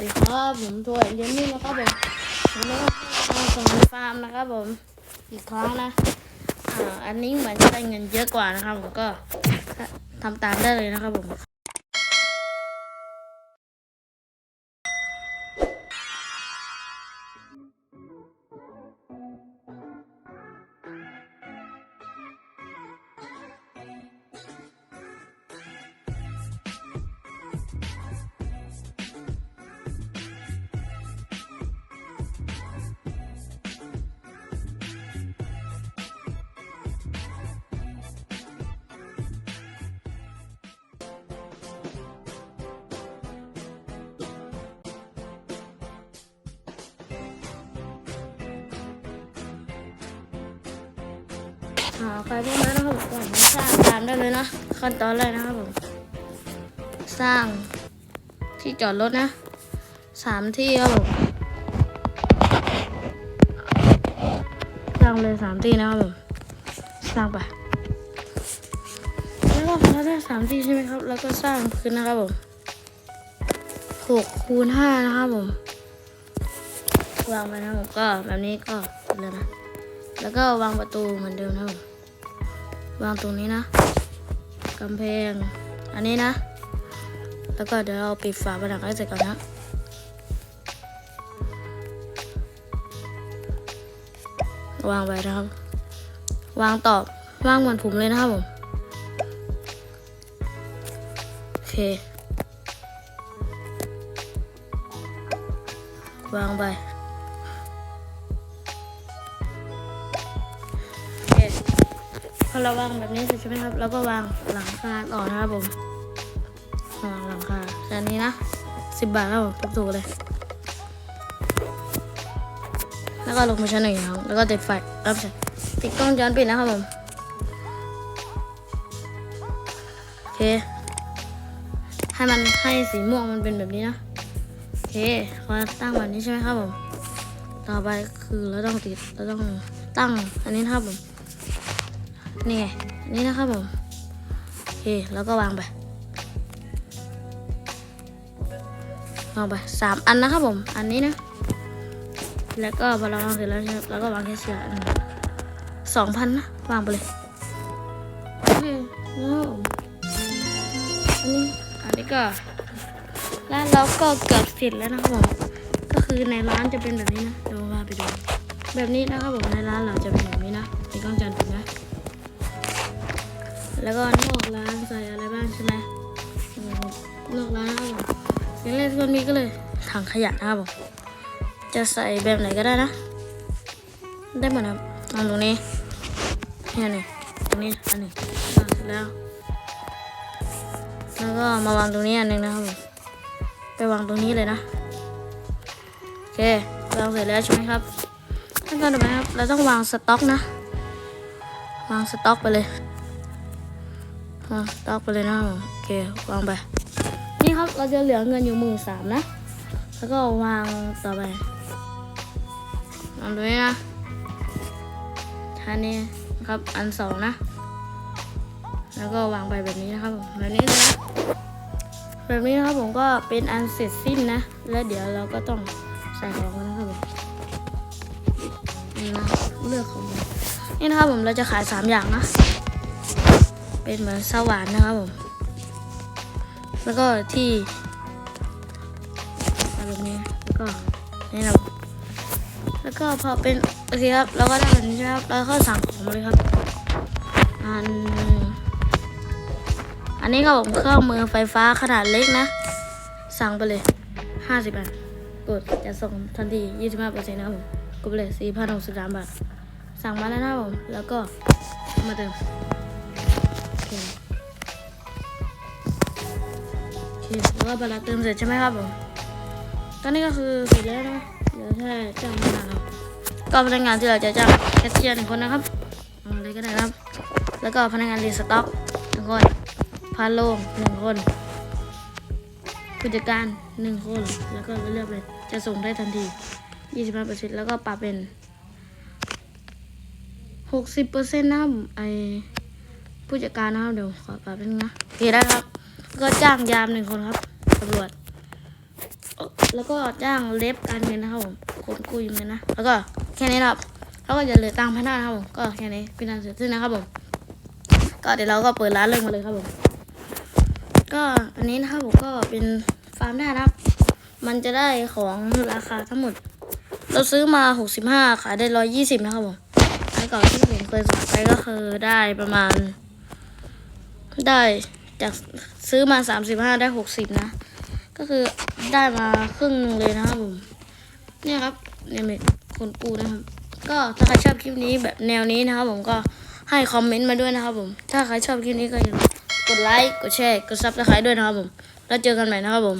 ดีครับผมตัวเรียนนี่นะครับผมผมก็มาส่งในฟาร์มนะครับผมอีกครั้งนะอ่าอันนี้เหมือนจะได้เงินเยอะกว่านะครับผมก็ทำตามได้เลยนะครับผม อ่าใครพวกนั้นนะครับผมสร้างตามได้เลยนะขั้นตอนแรกนะครับผมสร้างที่จอดรถนะสามที่ครับผมสร้างเลยสามที่นะครับผมสร้างไปแล้วก็พอได้สามที่ใช่ไหมครับ แล้วก็สร้างพื้นนะครับผมหกคูณห้านะครับผมวางไปนะครับผมก็แบบนี้ก็เลยนะ แล้วก็วางประตูเหมือนเดิมนะครับผม วางตรงนี้นะกำแพง อันนี้นะ แล้วก็เดี๋ยวเราปิดฝาผนังให้เสร็จก่อนนะวางไว้นะครับ วางต่อวางเหมือนผมเลยนะครับผมโอเควางไป พอเราวางแบบนี้เสร็จใช่ไหมครับ แล้วก็วางหลังคาต่อนะครับผมวางหลังคาแต่อันนี้นะสิบบาทครับผมถูกๆเลย แล้วก็ลงไปชั้นหนึ่งครั้งแล้วก็ติดไฟเอ้าไม่ใช่ติดกล้องวงจรปิดนะครับผมโอเค ให้มันให้สีม่วงมันเป็นแบบนี้นะโอเคพอตั้งแบบนี้ใช่ไหมครับผม ต่อไปคือเราต้องติดเราต้องตั้งอันนี้นะครับผม นี่ไงนนี้นะครับผมโอเคแล้วก็วางไป วางไปสามอันนะครับผม อันนี้นะ แล้วก็พอเราวางเสร็จแล้วใช่ไหมแล้วก็วางแค่เชือกสองพันนะ วางไปเลยโอเคแล้วอันนี้ อันนี้ก็ร้านเราก็เกือบเสร็จแล้วนะครับผม ก็คือในร้านจะเป็นแบบนี้นะ เดี๋ยวพาไปดู แบบนี้นะครับผม ในร้านเราจะเป็นแบบนี้นะมีกล้องจานปิดนะ แล้วก็นอกร้านใส่อะไรบ้างใช่ไหมนอกร้านครับผมอย่างแรกที่มันมีก็เลยถังขยะนะครับผมจะใส่แบบไหนก็ได้นะ ได้หมดครับวาตรงนี้นี่นี่ตรงนี้อันนี้วางเสร็จแล้ว แล้วก็มาวางตรงนี้อันหนึ่งนะครับผมไปวางตรงนี้เลยนะโอเควางเสร็จแล้วใช่ไหมครับขั้นตอนต่อไปครับเราต้องวางสต็อกนะ วางสต็อกไปเลย วางสต็อกไปเลยนะครับผมโอเควางไป นี่ครับเราจะเหลือเงินอยู่หมื่นสามนะ แล้วก็วางต่อไปวางตรงนี้นะท่านี้ครับอันสองนะ แล้วก็วางไปแบบนี้นะครับผมแบบนี้เลยนะแบบนี้นะครับผมก็เป็นอันเสร็จสิ้นนะ แล้วเดี๋ยวเราก็ต้องใส่ของกันนะครับผมนี่นะเลือกของมันนี่นะครับผมเราจะขายสามอย่างนะ เป็นเหมือนสว่านนะครับผม แล้วก็ที่อะไรแบบนี้แล้วก็นี่นะแล้วก็พอเป็นโอเคครับเราก็ได้แบบนี้ใช่ไหมครับเราก็สั่งของเลยครับ อัน อันนี้ก็ผมเครื่องมือไฟฟ้าขนาดเล็กนะ สั่งไปเลย50บาทกดจะส่งทันที25เปอร์เซ็นต์นะครับผมกดไปเลย4,063บสามบาท สั่งมาแล้วนะครับผมแล้วก็มาเติม เคโอเคแล้วก็เวลาเติมเสร็จใช่ไหมครับผมตอนนี้ก็คือเสร็จแล้วนะเหลือแค่จ้างพนักงานครับก็พนักงานที่เราจะจ้างแคชเชียร์หนึ่งคนนะครับอะไรก็ได้ครับ แล้วก็พนักงานรีสต็อกหนึ่งคนพาโลงหนึ่งคนผู้จัดการหนึ่งคน แล้วก็เลือกเลยจะส่งได้ทันที25%แล้วก็ปรับเป็น60%นะครับไอ ผู้จัดการนะครับเดี๋ยวขอปรับเป็นงนะโอเคได้ครับ ก็จ้างยามหนึ่งคนครับตำรวจแล้วก็จ้างเล็บการเงินนะครับผมคนกู้ยืมเงินนะแล้วก็แค่นี้ครับแล้วก็จะเหลือตังค์พันห้านะครับผมก็แค่นี้เป็นอันเสร็จสิ้นนะครับผมก็เดี๋ยวเราก็เปิดร้านเริ่มมาเลยครับผมก็อันนี้นะครับผมก็เป็นฟาร์มได้นะครับ มันจะได้ของราคาทั้งหมด เราซื้อมาหกสิบห้าขายได้ร้อยยี่สิบนะครับผมอันก่อนที่ผมเคยสั่งไปก็คือได้ประมาณ ได้จากซื้อมาสามสิบห้าได้หกสิบนะ ก็คือได้มาครึ่งหนึงเลยนะครับผมเนี่ยครับเนี่ยเป็นคนกูนะครับก็ถ้าใครชอบคลิปนี้แบบแนวนี้นะครับผมก็ให้คอมเมนต์มาด้วยนะครับผม ถ้าใครชอบคลิปนี้ก็อย่าลืมกดไลค์กดแชร์กดซับสไครต์ด้วยนะครับผม แล้วเจอกันใหม่นะครับผม